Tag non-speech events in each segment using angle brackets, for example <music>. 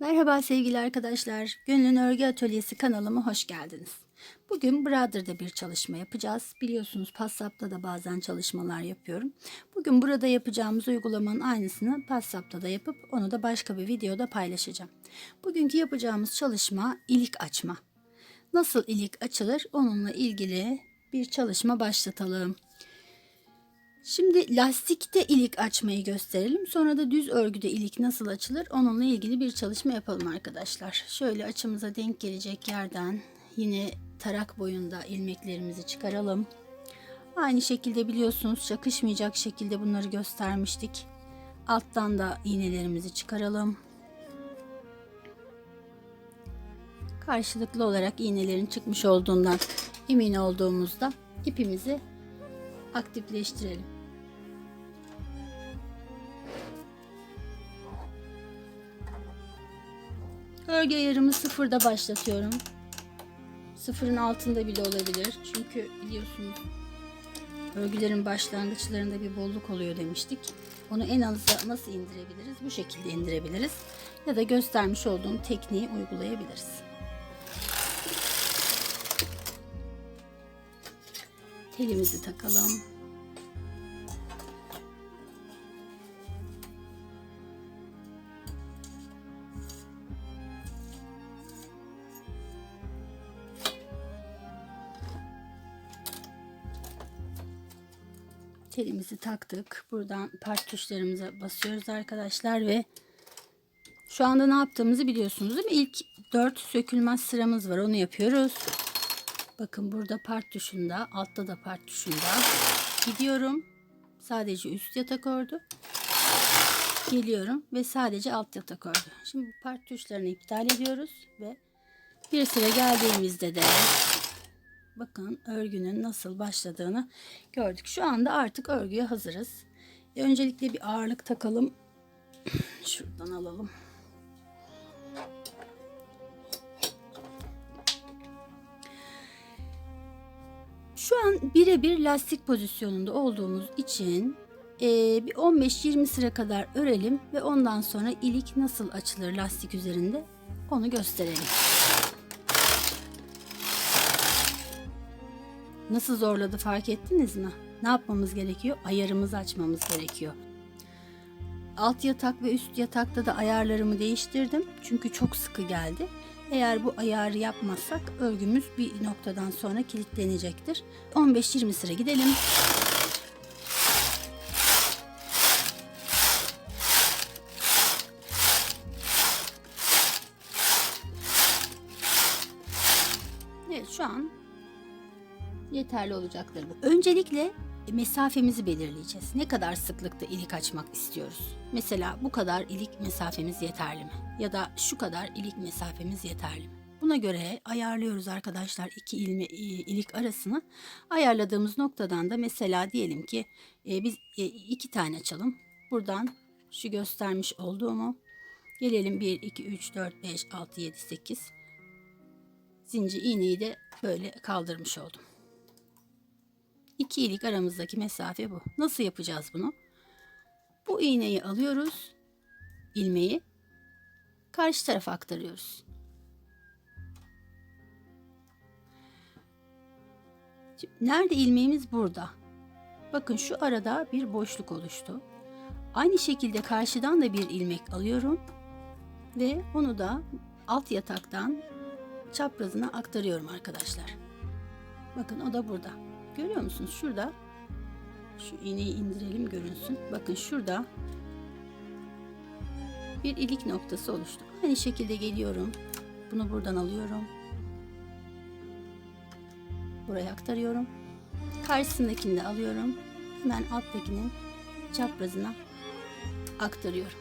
Merhaba sevgili arkadaşlar. Gönlün Örgü Atölyesi kanalıma hoş geldiniz. Bugün Brother'da bir çalışma yapacağız. Biliyorsunuz WhatsApp'ta da bazen çalışmalar yapıyorum. Bugün burada yapacağımız uygulamanın aynısını WhatsApp'ta da yapıp onu da başka bir videoda paylaşacağım. Bugünkü yapacağımız çalışma ilik açma. Nasıl ilik açılır onunla ilgili bir çalışma başlatalım. Şimdi lastikte ilik açmayı gösterelim. Sonra da düz örgüde ilik nasıl açılır onunla ilgili bir çalışma yapalım arkadaşlar. Şöyle açımıza denk gelecek yerden yine tarak boyunda ilmeklerimizi çıkaralım. Aynı şekilde biliyorsunuz çakışmayacak şekilde bunları göstermiştik. Alttan da iğnelerimizi çıkaralım. Karşılıklı olarak iğnelerin çıkmış olduğundan emin olduğumuzda ipimizi aktifleştirelim. Örgü ayarımı sıfırda başlatıyorum. Sıfırın altında bile olabilir. Çünkü biliyorsunuz örgülerin başlangıçlarında bir bolluk oluyor demiştik. Onu en aza nasıl indirebiliriz? Bu şekilde indirebiliriz. Ya da göstermiş olduğum tekniği uygulayabiliriz. Telimizi takalım. Telimizi taktık. Buradan part tuşlarımıza basıyoruz arkadaşlar ve şu anda ne yaptığımızı biliyorsunuz değil mi? İlk 4 sökülmez sıramız var. Onu yapıyoruz. Bakın burada part tuşunda, altta da part tuşunda. Gidiyorum. Sadece üst yatak ördü. Geliyorum ve sadece alt yatak ördü. Şimdi bu part tuşlarını iptal ediyoruz ve bir sıra geldiğimizde de bakın örgünün nasıl başladığını gördük. Şu anda artık örgüye hazırız. E, öncelikle bir ağırlık takalım. <clears throat> Şuradan alalım. Şu an birebir lastik pozisyonunda olduğumuz için e, bir 15-20 sıra kadar örelim ve ondan sonra ilik nasıl açılır lastik üzerinde onu gösterelim. Nasıl zorladı fark ettiniz mi? Ne yapmamız gerekiyor? Ayarımızı açmamız gerekiyor. Alt yatak ve üst yatakta da ayarlarımı değiştirdim. Çünkü çok sıkı geldi. Eğer bu ayarı yapmazsak örgümüz bir noktadan sonra kilitlenecektir. 15-20 sıra gidelim. Yeterli olacaktır. Öncelikle mesafemizi belirleyeceğiz. Ne kadar sıklıkta ilik açmak istiyoruz? Mesela bu kadar ilik mesafemiz yeterli mi? Ya da şu kadar ilik mesafemiz yeterli mi? Buna göre ayarlıyoruz arkadaşlar iki ilme, ilik arasını. Ayarladığımız noktadan da mesela diyelim ki e, biz e, iki tane açalım. Buradan şu göstermiş olduğumu gelelim 1, 2, 3, 4, 5, 6, 7, 8 zincir iğneyi de böyle kaldırmış oldum. İki ilik aramızdaki mesafe bu. Nasıl yapacağız bunu? Bu iğneyi alıyoruz. ilmeği karşı tarafa aktarıyoruz. Şimdi nerede ilmeğimiz burada? Bakın şu arada bir boşluk oluştu. Aynı şekilde karşıdan da bir ilmek alıyorum ve onu da alt yataktan çaprazına aktarıyorum arkadaşlar. Bakın o da burada. Görüyor musunuz? Şurada şu iğneyi indirelim görünsün. Bakın şurada bir ilik noktası oluştu. Aynı şekilde geliyorum. Bunu buradan alıyorum. Buraya aktarıyorum. Karşısındakini de alıyorum. Hemen alttakinin çaprazına aktarıyorum.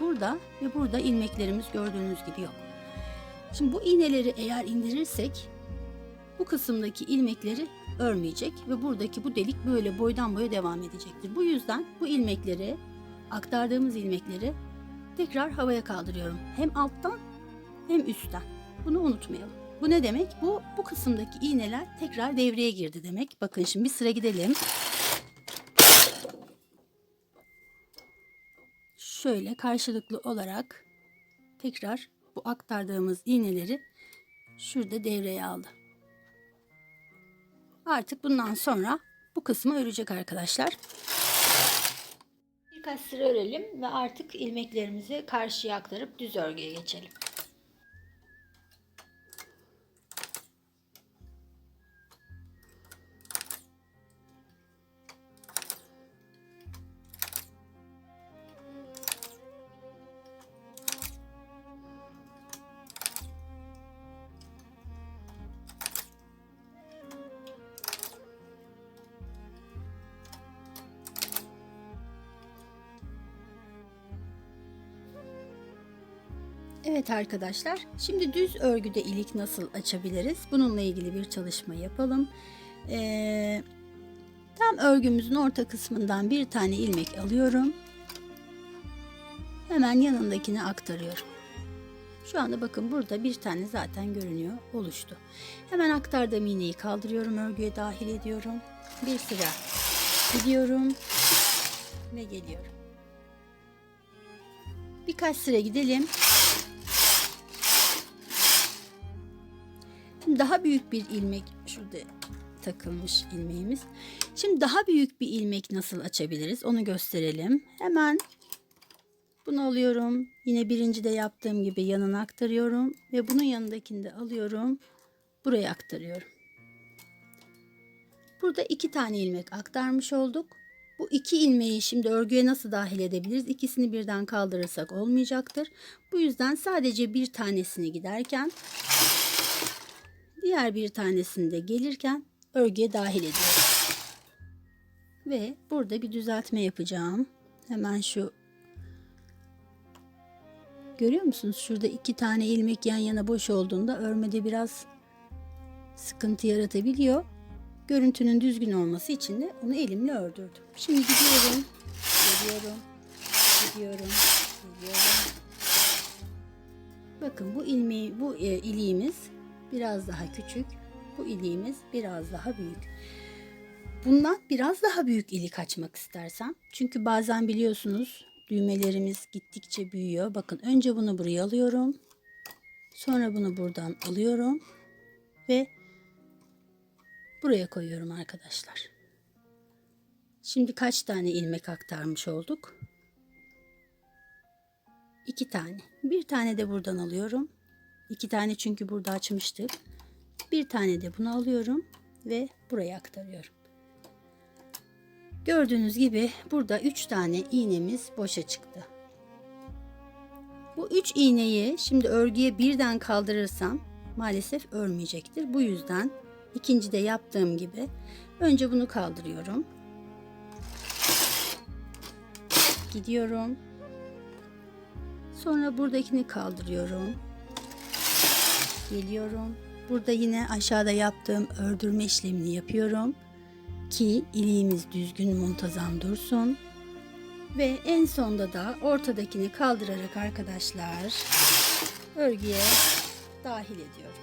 Burada ve burada ilmeklerimiz gördüğünüz gibi yok. Şimdi bu iğneleri eğer indirirsek bu kısımdaki ilmekleri örmeyecek ve buradaki bu delik böyle boydan boya devam edecektir. Bu yüzden bu ilmekleri aktardığımız ilmekleri tekrar havaya kaldırıyorum. Hem alttan hem üstten. Bunu unutmayalım. Bu ne demek? Bu bu kısımdaki iğneler tekrar devreye girdi demek. Bakın şimdi bir sıra gidelim. şöyle karşılıklı olarak tekrar bu aktardığımız iğneleri şurada devreye aldı. Artık bundan sonra bu kısmı örecek arkadaşlar. Birkaç sıra örelim ve artık ilmeklerimizi karşıya aktarıp düz örgüye geçelim. Evet arkadaşlar, şimdi düz örgüde ilik nasıl açabiliriz? Bununla ilgili bir çalışma yapalım. Ee, tam örgümüzün orta kısmından bir tane ilmek alıyorum. Hemen yanındakini aktarıyorum. Şu anda bakın burada bir tane zaten görünüyor, oluştu. Hemen aktardığım iğneyi kaldırıyorum, örgüye dahil ediyorum. Bir sıra gidiyorum ve geliyorum. Birkaç sıra gidelim. Şimdi daha büyük bir ilmek şurada takılmış ilmeğimiz. Şimdi daha büyük bir ilmek nasıl açabiliriz onu gösterelim. Hemen bunu alıyorum. Yine birinci de yaptığım gibi yanına aktarıyorum ve bunun yanındakini de alıyorum. Buraya aktarıyorum. Burada iki tane ilmek aktarmış olduk. Bu iki ilmeği şimdi örgüye nasıl dahil edebiliriz? İkisini birden kaldırırsak olmayacaktır. Bu yüzden sadece bir tanesini giderken diğer bir tanesini de gelirken örgüye dahil ediyorum. Ve burada bir düzeltme yapacağım. Hemen şu Görüyor musunuz? Şurada iki tane ilmek yan yana boş olduğunda örmede biraz sıkıntı yaratabiliyor. Görüntünün düzgün olması için de onu elimle ördürdüm. Şimdi gidiyorum, geliyorum, gidiyorum, geliyorum. Bakın bu ilmeği, bu e, iliğimiz biraz daha küçük. Bu iliğimiz biraz daha büyük. Bundan biraz daha büyük ilik açmak istersem. Çünkü bazen biliyorsunuz düğmelerimiz gittikçe büyüyor. Bakın önce bunu buraya alıyorum. Sonra bunu buradan alıyorum. Ve buraya koyuyorum arkadaşlar. Şimdi kaç tane ilmek aktarmış olduk? İki tane. Bir tane de buradan alıyorum. İki tane çünkü burada açmıştık. Bir tane de bunu alıyorum ve buraya aktarıyorum. Gördüğünüz gibi burada 3 tane iğnemiz boşa çıktı. Bu 3 iğneyi şimdi örgüye birden kaldırırsam maalesef örmeyecektir. Bu yüzden ikinci de yaptığım gibi önce bunu kaldırıyorum. Gidiyorum. Sonra buradakini kaldırıyorum. Geliyorum. Burada yine aşağıda yaptığım ördürme işlemini yapıyorum ki iliğimiz düzgün muntazam dursun. Ve en sonda da ortadakini kaldırarak arkadaşlar örgüye dahil ediyorum.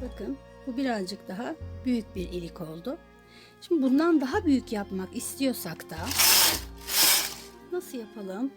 Bakın bu birazcık daha büyük bir ilik oldu. Şimdi bundan daha büyük yapmak istiyorsak da nasıl yapalım?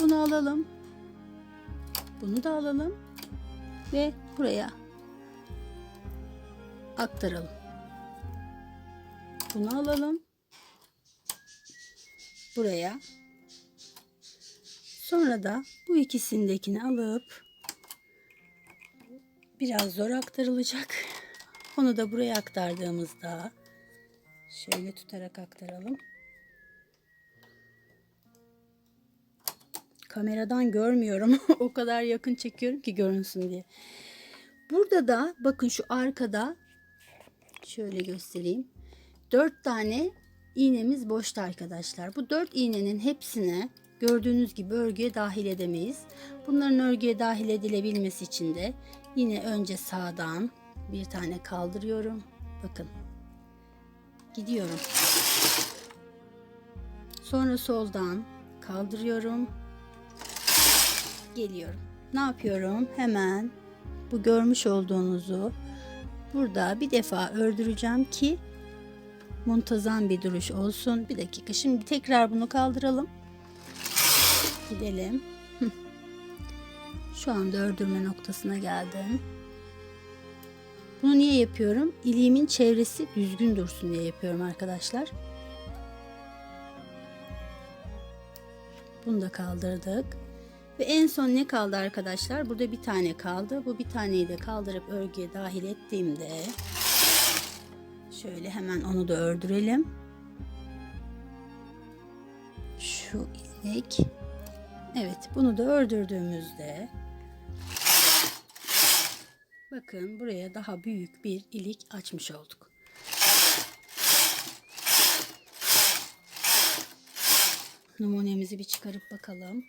Bunu alalım. Bunu da alalım ve buraya aktaralım. Bunu alalım. Buraya. Sonra da bu ikisindekini alıp biraz zor aktarılacak. Onu da buraya aktardığımızda şöyle tutarak aktaralım. Kameradan görmüyorum. <laughs> o kadar yakın çekiyorum ki görünsün diye. Burada da bakın şu arkada Şöyle göstereyim. 4 tane iğnemiz boşta arkadaşlar. Bu 4 iğnenin hepsini gördüğünüz gibi örgüye dahil edemeyiz. Bunların örgüye dahil edilebilmesi için de yine önce sağdan bir tane kaldırıyorum. Bakın. Gidiyorum. Sonra soldan kaldırıyorum. Geliyorum. Ne yapıyorum? Hemen bu görmüş olduğunuzu burada bir defa ördüreceğim ki muntazam bir duruş olsun. Bir dakika şimdi tekrar bunu kaldıralım. Gidelim. Şu anda ördürme noktasına geldim. Bunu niye yapıyorum? İliğimin çevresi düzgün dursun diye yapıyorum arkadaşlar. Bunu da kaldırdık. Ve en son ne kaldı arkadaşlar? Burada bir tane kaldı. Bu bir taneyi de kaldırıp örgüye dahil ettiğimde şöyle hemen onu da ördürelim. Şu ilmek. Evet bunu da ördürdüğümüzde bakın buraya daha büyük bir ilik açmış olduk. Numunemizi bir çıkarıp bakalım.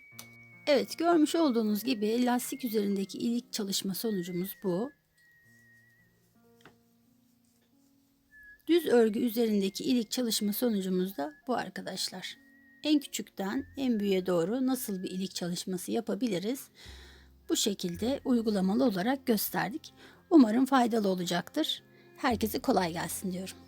Evet görmüş olduğunuz gibi lastik üzerindeki ilik çalışma sonucumuz bu. Düz örgü üzerindeki ilik çalışma sonucumuz da bu arkadaşlar. En küçükten en büyüğe doğru nasıl bir ilik çalışması yapabiliriz? Bu şekilde uygulamalı olarak gösterdik. Umarım faydalı olacaktır. Herkese kolay gelsin diyorum.